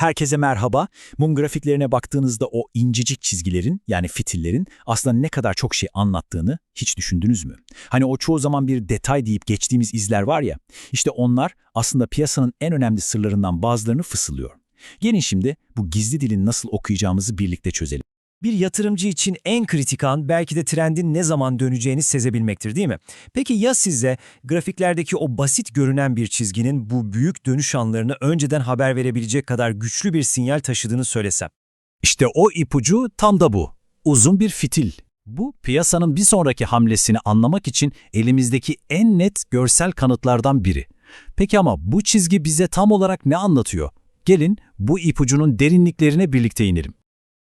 Herkese merhaba. Mum grafiklerine baktığınızda o incecik çizgilerin yani fitillerin aslında ne kadar çok şey anlattığını hiç düşündünüz mü? Hani o çoğu zaman bir detay deyip geçtiğimiz izler var ya, işte onlar aslında piyasanın en önemli sırlarından bazılarını fısıldıyor. Gelin şimdi bu gizli dilin nasıl okuyacağımızı birlikte çözelim. Bir yatırımcı için en kritik an belki de trendin ne zaman döneceğini sezebilmektir değil mi? Peki ya size grafiklerdeki o basit görünen bir çizginin bu büyük dönüş anlarını önceden haber verebilecek kadar güçlü bir sinyal taşıdığını söylesem? İşte o ipucu tam da bu. Uzun bir fitil. Bu piyasanın bir sonraki hamlesini anlamak için elimizdeki en net görsel kanıtlardan biri. Peki ama bu çizgi bize tam olarak ne anlatıyor? Gelin bu ipucunun derinliklerine birlikte inelim.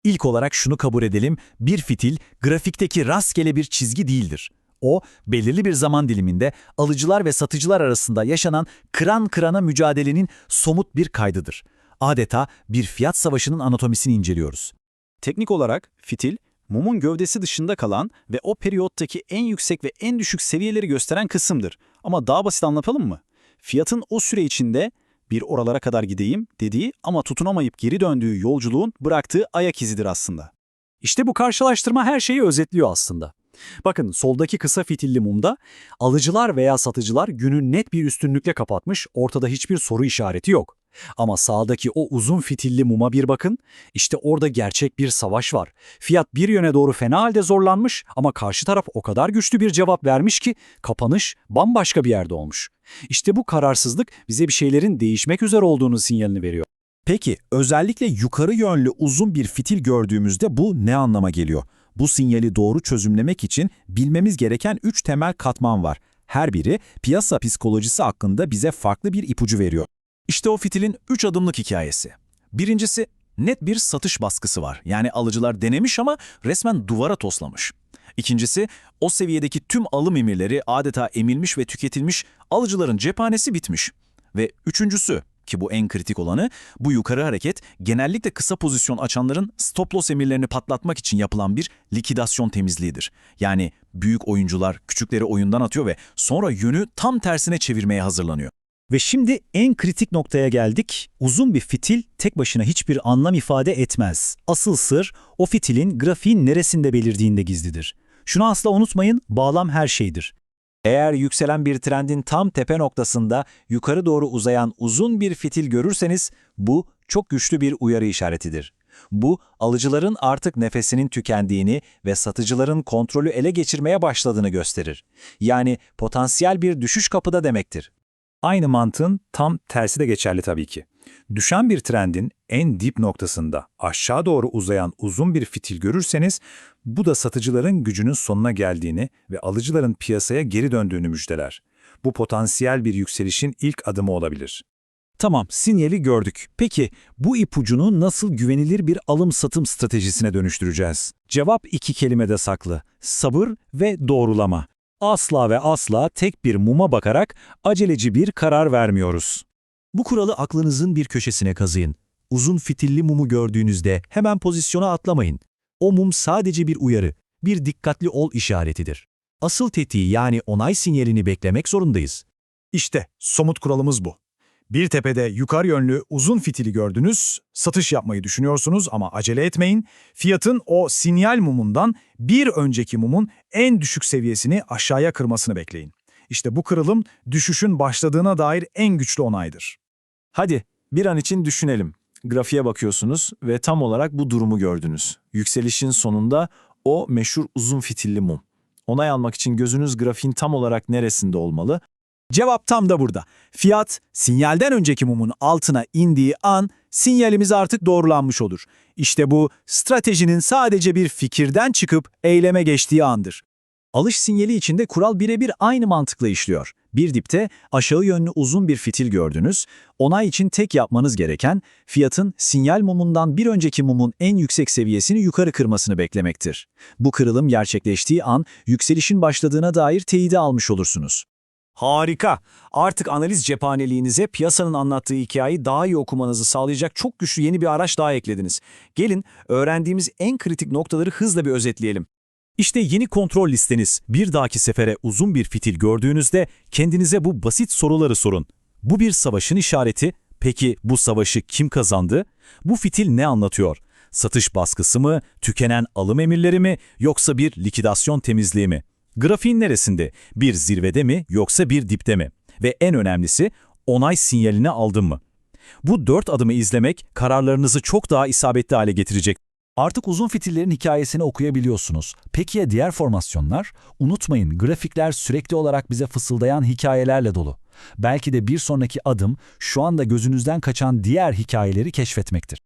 İlk olarak şunu kabul edelim, bir fitil grafikteki rastgele bir çizgi değildir. O, belirli bir zaman diliminde alıcılar ve satıcılar arasında yaşanan kıran kırana mücadelenin somut bir kaydıdır. Adeta bir fiyat savaşının anatomisini inceliyoruz. Teknik olarak fitil, mumun gövdesi dışında kalan ve o periyottaki en yüksek ve en düşük seviyeleri gösteren kısımdır. Ama daha basit anlatalım mı? Fiyatın o süre içinde bir oralara kadar gideyim dediği ama tutunamayıp geri döndüğü yolculuğun bıraktığı ayak izidir aslında. İşte bu karşılaştırma her şeyi özetliyor aslında. Bakın soldaki kısa fitilli mumda alıcılar veya satıcılar günü net bir üstünlükle kapatmış, ortada hiçbir soru işareti yok. Ama sağdaki o uzun fitilli muma bir bakın, işte orada gerçek bir savaş var. Fiyat bir yöne doğru fena halde zorlanmış ama karşı taraf o kadar güçlü bir cevap vermiş ki kapanış bambaşka bir yerde olmuş. İşte bu kararsızlık bize bir şeylerin değişmek üzere olduğunu sinyalini veriyor. Peki özellikle yukarı yönlü uzun bir fitil gördüğümüzde bu ne anlama geliyor? Bu sinyali doğru çözümlemek için bilmemiz gereken üç temel katman var. Her biri piyasa psikolojisi hakkında bize farklı bir ipucu veriyor. İşte o fitilin 3 adımlık hikayesi. Birincisi, net bir satış baskısı var. Yani alıcılar denemiş ama resmen duvara toslamış. İkincisi, o seviyedeki tüm alım emirleri adeta emilmiş ve tüketilmiş, alıcıların cephanesi bitmiş. Ve üçüncüsü, ki bu en kritik olanı, bu yukarı hareket genellikle kısa pozisyon açanların stop loss emirlerini patlatmak için yapılan bir likidasyon temizliğidir. Yani büyük oyuncular küçükleri oyundan atıyor ve sonra yönü tam tersine çevirmeye hazırlanıyor. Ve şimdi en kritik noktaya geldik. Uzun bir fitil tek başına hiçbir anlam ifade etmez. Asıl sır o fitilin grafiğin neresinde belirdiğinde gizlidir. Şunu asla unutmayın, bağlam her şeydir. Eğer yükselen bir trendin tam tepe noktasında yukarı doğru uzayan uzun bir fitil görürseniz bu çok güçlü bir uyarı işaretidir. Bu, alıcıların artık nefesinin tükendiğini ve satıcıların kontrolü ele geçirmeye başladığını gösterir. Yani potansiyel bir düşüş kapıda demektir. Aynı mantığın tam tersi de geçerli tabii ki. Düşen bir trendin en dip noktasında aşağı doğru uzayan uzun bir fitil görürseniz bu da satıcıların gücünün sonuna geldiğini ve alıcıların piyasaya geri döndüğünü müjdeler. Bu potansiyel bir yükselişin ilk adımı olabilir. Tamam, sinyali gördük. Peki bu ipucunu nasıl güvenilir bir alım-satım stratejisine dönüştüreceğiz? Cevap iki kelimede saklı. Sabır ve doğrulama. Asla ve asla tek bir muma bakarak aceleci bir karar vermiyoruz. Bu kuralı aklınızın bir köşesine kazıyın. Uzun fitilli mumu gördüğünüzde hemen pozisyona atlamayın. O mum sadece bir uyarı, bir dikkatli ol işaretidir. Asıl tetiği yani onay sinyalini beklemek zorundayız. İşte somut kuralımız bu. Bir tepede yukarı yönlü uzun fitili gördünüz, satış yapmayı düşünüyorsunuz ama acele etmeyin. Fiyatın o sinyal mumundan bir önceki mumun en düşük seviyesini aşağıya kırmasını bekleyin. İşte bu kırılım düşüşün başladığına dair en güçlü onaydır. Hadi bir an için düşünelim. Grafiğe bakıyorsunuz ve tam olarak bu durumu gördünüz. Yükselişin sonunda o meşhur uzun fitilli mum. Onay almak için gözünüz grafiğin tam olarak neresinde olmalı? Cevap tam da burada. Fiyat, sinyalden önceki mumun altına indiği an sinyalimiz artık doğrulanmış olur. İşte bu, stratejinin sadece bir fikirden çıkıp eyleme geçtiği andır. Alış sinyali içinde kural birebir aynı mantıkla işliyor. Bir dipte aşağı yönlü uzun bir fitil gördünüz. Onay için tek yapmanız gereken fiyatın sinyal mumundan bir önceki mumun en yüksek seviyesini yukarı kırmasını beklemektir. Bu kırılım gerçekleştiği an yükselişin başladığına dair teyidi almış olursunuz. Harika. Artık analiz cephaneliğinize piyasanın anlattığı hikayeyi daha iyi okumanızı sağlayacak çok güçlü yeni bir araç daha eklediniz. Gelin öğrendiğimiz en kritik noktaları hızla bir özetleyelim. İşte yeni kontrol listeniz. Bir dahaki sefere uzun bir fitil gördüğünüzde kendinize bu basit soruları sorun. Bu bir savaşın işareti, Peki bu savaşı kim kazandı? Bu fitil ne anlatıyor? Satış baskısı mı, tükenen alım emirleri mi, yoksa bir likidasyon temizliği mi? Grafiğin neresinde? Bir zirvede mi, yoksa bir dipte mi? Ve en önemlisi, onay sinyalini aldın mı? Bu dört adımı izlemek kararlarınızı çok daha isabetli hale getirecek. Artık uzun fitillerin hikayesini okuyabiliyorsunuz. Peki ya diğer formasyonlar? Unutmayın grafikler sürekli olarak bize fısıldayan hikayelerle dolu. Belki de bir sonraki adım şu anda gözünüzden kaçan diğer hikayeleri keşfetmektir.